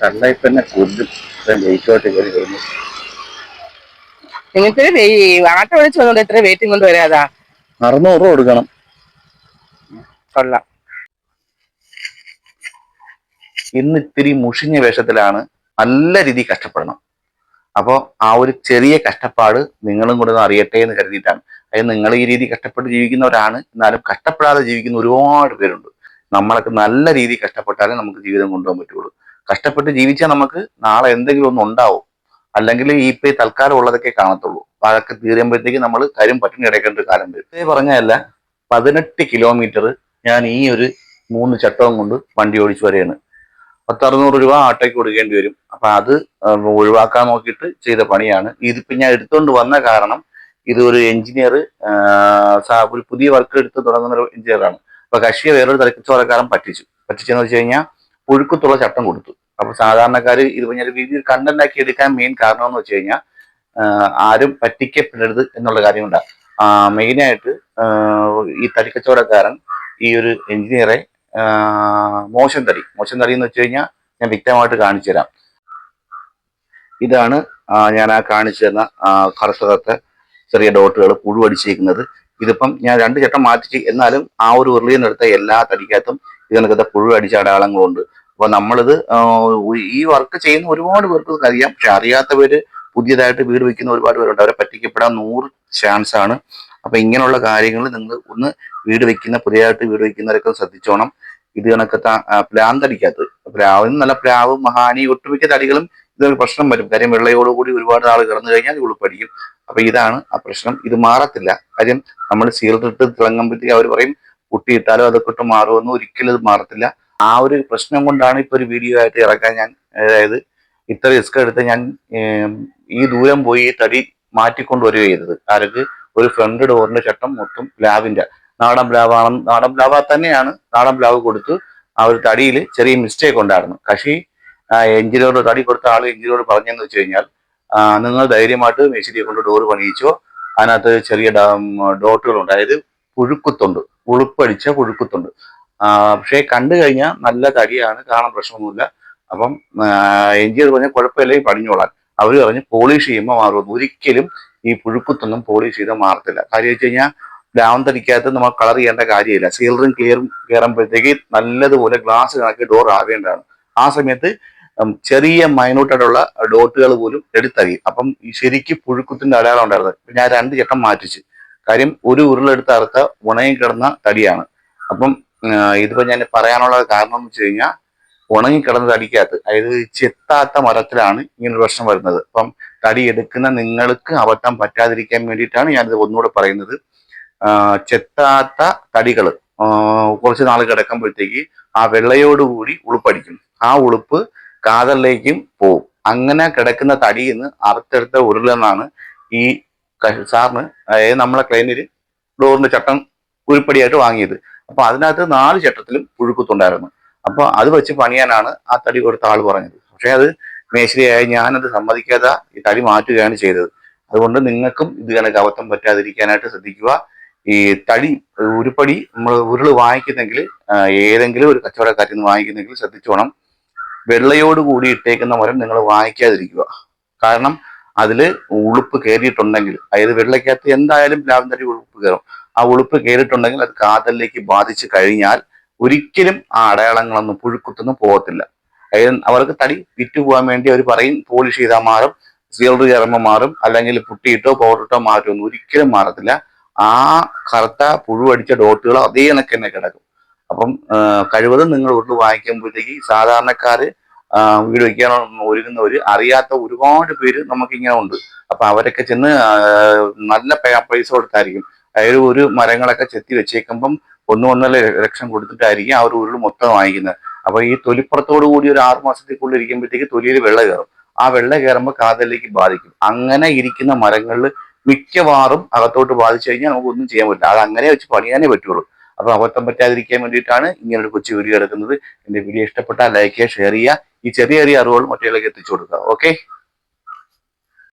കള്ളയിപ്പന്നെ കൊല്ലും ലേറ്റോട്ട് കയറി വരുന്നു. നിങ്ങൾക്ക് ആട്ടോ വിളിച്ചു വന്നോണ്ട് എത്ര വെയിറ്റും കൊണ്ട് വരാതാ? അറുന്നൂറ് രൂപ കൊടുക്കണം. കൊള്ളാം. ഇന്ന് ഇത്തിരി മുഷിഞ്ഞ വേഷത്തിലാണ് നല്ല രീതിയിൽ കഷ്ടപ്പെടണം. അപ്പോൾ ആ ഒരു ചെറിയ കഷ്ടപ്പാട് നിങ്ങളും കൂടെ ഒന്ന് അറിയട്ടെ എന്ന് കരുതിയിട്ടാണ്. അതായത് നിങ്ങൾ ഈ രീതി കഷ്ടപ്പെട്ട് ജീവിക്കുന്നവരാണ്. എന്നാലും കഷ്ടപ്പെടാതെ ജീവിക്കുന്ന ഒരുപാട് പേരുണ്ട്. നമ്മളൊക്കെ നല്ല രീതിയിൽ കഷ്ടപ്പെട്ടാലേ നമുക്ക് ജീവിതം കൊണ്ടുപോകാൻ പറ്റുള്ളൂ കഷ്ടപ്പെട്ട് ജീവിച്ചാൽ നമുക്ക് നാളെ എന്തെങ്കിലും ഒന്നും ഉണ്ടാവും. അല്ലെങ്കിൽ ഈ ഈ തൽക്കാലം ഉള്ളതൊക്കെ കാണത്തുള്ളൂ. അതൊക്കെ തീരുമ്പോഴത്തേക്ക് നമ്മൾ കാര്യം പട്ടിണി കിടക്കേണ്ട ഒരു കാലം വരും. ഇതേ പറഞ്ഞതല്ല പതിനെട്ട് കിലോമീറ്റർ ഞാൻ ഈ ഒരു മൂന്ന് ചട്ടവും കൊണ്ട് വണ്ടി ഓടിച്ചു വരെയാണ്. പത്തറുന്നൂറ് രൂപ ആട്ടോയ്ക്ക് കൊടുക്കേണ്ടി വരും. അപ്പൊ അത് ഒഴിവാക്കാൻ നോക്കിയിട്ട് ചെയ്ത പണിയാണ്. ഇതിപ്പോ ഞാൻ എടുത്തുകൊണ്ട് വന്ന കാരണം ഇത് ഒരു എഞ്ചിനീയർ ഒരു പുതിയ വർക്ക് എടുത്ത് തുടങ്ങുന്ന ഒരു എഞ്ചിനീയറാണ്. അപ്പൊ കക്ഷിയെ വേറൊരു തലക്കച്ചവടക്കാരൻ പറ്റിച്ചു. പറ്റിച്ചെന്ന് വെച്ച് കഴിഞ്ഞാൽ പുഴുക്കത്തുള്ള ചട്ടം കൊടുത്തു. അപ്പൊ സാധാരണക്കാർ ഇത് പറഞ്ഞാൽ രീതിയിൽ കണ്ടന്റ് ആക്കി എടുക്കാൻ മെയിൻ കാരണം എന്ന് വെച്ച് കഴിഞ്ഞാൽ ആരും പറ്റിക്കപ്പെടരുത് എന്നുള്ള കാര്യം മെയിൻ മെയിനായിട്ട് ഈ തടിക്കച്ചവടക്കാരൻ ഈ ഒരു എഞ്ചിനീയറെ മോശം തടി. മോശം തടി എന്ന് വെച്ച് കഴിഞ്ഞാൽ ഞാൻ വ്യക്തമായിട്ട് കാണിച്ചു തരാം. ഇതാണ് ഞാൻ ആ കാണിച്ചു തന്ന കറുത്ത ചെറിയ ഡോട്ടുകൾ പുഴുവടിച്ചിരിക്കുന്നത് ഇതിപ്പം ഞാൻ രണ്ട് ചട്ടം മാറ്റിച്ച് എന്നാലും ആ ഒരു ഉരുളിയിൽ നിന്നെടുത്ത എല്ലാ തടിക്കകത്തും ഇതിനകത്തെ പുഴു അടിച്ച അടയാളങ്ങളുണ്ട്. അപ്പൊ നമ്മളിത് ഈ വർക്ക് ചെയ്യുന്ന ഒരുപാട് പേർക്ക് അറിയാം. പക്ഷെ അറിയാത്തവര് പുതിയതായിട്ട് വീട് വെക്കുന്ന ഒരുപാട് പേരുണ്ട്. അവരെ പറ്റിക്കപ്പെടാൻ നൂറ് ചാൻസ് ആണ്. അപ്പൊ ഇങ്ങനെയുള്ള കാര്യങ്ങൾ നിങ്ങൾ ഒന്ന് വീട് വെക്കുന്ന പുതിയതായിട്ട് വീട് വെക്കുന്നവരൊക്കെ ശ്രദ്ധിച്ചോണം. ഇത് കണക്കത്തെ പ്ലാൻ തടിക്കാത്തത് പ്ലാവിന് നല്ല പ്ലാവ് മഹാനി ഒട്ടുമിക്ക തടികളും ഇതൊരു പ്രശ്നം വരും. കാര്യം വെള്ളയോടുകൂടി ഒരുപാട് ആൾ കിടന്നു കഴിഞ്ഞാൽ ഇത് ഉൾപ്പടിക്കും അപ്പൊ ഇതാണ് ആ പ്രശ്നം. ഇത് മാറത്തില്ല. കാര്യം നമ്മൾ സീൽഡിട്ട് തിളങ്ങുമ്പോഴത്തേക്ക് അവർ പറയും കുട്ടിയിട്ടാലും അതൊക്കെ ഇട്ട് മാറുമെന്ന് ഒരിക്കലും ഇത് മാറത്തില്ല. ആ ഒരു പ്രശ്നം കൊണ്ടാണ് ഇപ്പൊ ഒരു വീഡിയോ ആയിട്ട് ഇറക്കാൻ ഞാൻ അതായത് ഇത്ര റിസ്ക് എടുത്ത് ഞാൻ ഈ ദൂരം പോയി തടി മാറ്റിക്കൊണ്ട് വരിക ചെയ്തത്. ആർക്ക് ഒരു ഫ്രണ്ട് ഡോറിന്റെ ചട്ടം മൊത്തം ലാവിന്റെ. നാടൻ ലാവാണ് നാടൻ പ്ലാവ തന്നെയാണ് നാടൻ ലാവ് കൊടുത്തു ആ ഒരു തടിയിൽ ചെറിയ മിസ്റ്റേക്ക് ഉണ്ടായിരുന്നു. കക്ഷി എഞ്ചിനീയറോട് തടി കൊടുത്ത ആൾ എഞ്ചിനീയറോട് പറഞ്ഞെന്ന് വെച്ച് കഴിഞ്ഞാൽ നിങ്ങൾ ധൈര്യമായിട്ട് മേശിരിയെ കൊണ്ട് ഡോറ് പണിയിച്ചോ അതിനകത്ത് ചെറിയ ഡോട്ടുകളുണ്ട്. അതായത് പുഴുക്കുത്തുണ്ട്. ഉളുപ്പടിച്ച പുഴുക്കുത്തുണ്ട്. പക്ഷേ കണ്ടു കഴിഞ്ഞാൽ നല്ല തടിയാണ് കാണാൻ പ്രശ്നമൊന്നുമില്ല. അപ്പം എഞ്ചിയർ പറഞ്ഞ കുഴപ്പമില്ല ഈ പടിഞ്ഞോളാൻ. അവർ പറഞ്ഞ് പോളിഷ് ചെയ്യുമ്പോൾ മാറുമെന്ന് ഒരിക്കലും ഈ പുഴുക്കുത്തൊന്നും പോളിഷ് ചെയ്താൽ മാറത്തില്ല. കാര്യം വെച്ച് കഴിഞ്ഞാൽ ഡാം തടിക്കകത്ത് നമ്മൾ കളർ ചെയ്യേണ്ട കാര്യമില്ല. സീലറും ക്ലിയറും കയറുമ്പോഴത്തേക്ക് നല്ലതുപോലെ ഗ്ലാസ് കണക്കി ഡോർ ആവേണ്ടതാണ്. ആ സമയത്ത് ചെറിയ മൈനോട്ടായിട്ടുള്ള ഡോട്ടുകൾ പോലും എടുത്തറിയും അപ്പം ശരിക്കും പുഴുക്കുത്തിന്റെ അടയാളം ഉണ്ടായിരുന്നത്. ഞാൻ രണ്ട് ചട്ടം മാറ്റിച്ച്. കാര്യം ഒരു ഉരുളെടുത്ത് അറുത്ത ഉണങ്ങി കിടന്ന തടിയാണ്. അപ്പം ഇതിപ്പോ ഞാൻ പറയാനുള്ള കാരണം എന്ന് വെച്ച് കഴിഞ്ഞാൽ ഉണങ്ങിക്കിടന്ന തടിക്കകത്ത് അതായത് ചെത്താത്ത മരത്തിലാണ് ഇങ്ങനൊരു പ്രശ്നം വരുന്നത്. അപ്പം തടി എടുക്കുന്ന നിങ്ങൾക്ക് അബദ്ധം പറ്റാതിരിക്കാൻ വേണ്ടിയിട്ടാണ് ഞാനിത് ഒന്നുകൂടെ പറയുന്നത്. ചെത്താത്ത തടികൾ കുറച്ച് നാൾ കിടക്കുമ്പോഴത്തേക്ക് ആ വെള്ളയോടുകൂടി ഉളുപ്പടിക്കും. ആ ഉളുപ്പ് കാതലിലേക്കും പോവും. അങ്ങനെ കിടക്കുന്ന തടിയിൽ നിന്ന് അറുത്തെടുത്ത ഉരുളെന്നാണ് ഈ സാറിന് അതായത് നമ്മളെ ക്ലൈനിൽ ഡോറിന്റെ ചട്ടം ഉരുപ്പടിയായിട്ട് വാങ്ങിയത്. അപ്പൊ അതിനകത്ത് നാല് ചട്ടത്തിലും പുഴുക്കുത്തുണ്ടായിരുന്നു. അപ്പൊ അത് വെച്ച് പണിയാനാണ് ആ തടി കൊടുത്ത ആൾ പറഞ്ഞത്. പക്ഷെ അത് മേശരിയായ ഞാനത് സമ്മതിക്കാതെ ഈ തടി മാറ്റുകയാണ് ചെയ്തത്. അതുകൊണ്ട് നിങ്ങൾക്കും ഇത് കണക്ക് അബദ്ധം പറ്റാതിരിക്കാനായിട്ട് ശ്രദ്ധിക്കുക. ഈ തടി ഉരുപ്പടി നമ്മൾ ഉരുൾ വാങ്ങിക്കുന്നെങ്കിൽ ഏതെങ്കിലും ഒരു കച്ചവടക്കാരിൽ നിന്ന് വാങ്ങിക്കുന്നെങ്കിൽ ശ്രദ്ധിച്ചോണം. വെള്ളയോട് കൂടി ഇട്ടേക്കുന്ന മരം നിങ്ങൾ വാങ്ങിക്കാതിരിക്കുക. കാരണം അതിൽ ഉളുപ്പ് കയറിയിട്ടുണ്ടെങ്കിൽ അതായത് വെള്ളയ്ക്കകത്ത് എന്തായാലും ലാവന്തരി ഉളുപ്പ് കയറും ആ ഉളുപ്പ് കയറിയിട്ടുണ്ടെങ്കിൽ അത് കാതലിലേക്ക് ബാധിച്ചു കഴിഞ്ഞാൽ ഒരിക്കലും ആ അടയാളങ്ങളൊന്നും പുഴുക്കുത്തൊന്നും പോകത്തില്ല. അതായത് അവർക്ക് തടി വിറ്റുപോകാൻ വേണ്ടി അവർ പറയും പോളിഷ് ചെയ്താൽ മാറും സീൽഡ് കയറുമ്പോൾ മാറും അല്ലെങ്കിൽ പുട്ടിയിട്ടോ പൗഡറിട്ടോ മാറ്റുമൊന്നും ഒരിക്കലും മാറത്തില്ല. ആ കറുത്ത പുഴുവടിച്ച ഡോട്ടുകൾ അതേ കണക്ക് തന്നെ കിടക്കും. അപ്പം കഴിവതും നിങ്ങൾ ഉരുൾ വാങ്ങിക്കുമ്പോഴത്തേക്ക് സാധാരണക്കാര് വീട് വയ്ക്കാൻ ഒരുങ്ങുന്നവര് അറിയാത്ത ഒരുപാട് പേര് നമുക്ക് ഇങ്ങനെ ഉണ്ട്. അപ്പൊ അവരൊക്കെ ചെന്ന് നല്ല പൈസ കൊടുത്തായിരിക്കും. അതായത് ഒരു മരങ്ങളൊക്കെ ചെത്തി വെച്ചേക്കുമ്പം ഒന്നും ഒന്നര ലക്ഷം കൊടുത്തിട്ടായിരിക്കും ആ ഒരു ഉരുൾ മൊത്തം വാങ്ങിക്കുന്നത്. അപ്പൊ ഈ തൊലിപ്പുറത്തോടു കൂടി ഒരു ആറു മാസത്തേക്കുള്ളിൽ ഇരിക്കുമ്പോഴത്തേക്ക് തൊലിയിൽ വെള്ളം കയറും. ആ വെള്ളം കയറുമ്പോൾ കാതലിലേക്ക് ബാധിക്കും. അങ്ങനെ ഇരിക്കുന്ന മരങ്ങളിൽ മിക്കവാറും അകത്തോട്ട് ബാധിച്ചു കഴിഞ്ഞാൽ നമുക്കൊന്നും ചെയ്യാൻ പറ്റില്ല. അത് അങ്ങനെ വെച്ച് പണിയാനേ പറ്റുള്ളൂ. അപ്പൊ അബദ്ധം പറ്റാതിരിക്കാൻ വേണ്ടിയിട്ടാണ് ഇങ്ങനെ ഒരു കൊച്ചു വീഡിയോ എടുക്കുന്നത്. എന്റെ വീഡിയോ ഇഷ്ടപ്പെട്ടാൽ ലൈക്ക് ചെയ്യുക ഷെയർ ചെയ്യുക. ഈ ചെറിയ ചെറിയ അറിവുകൾ മറ്റുള്ളവർക്ക് എത്തിച്ചു കൊടുക്കുക. ഓക്കെ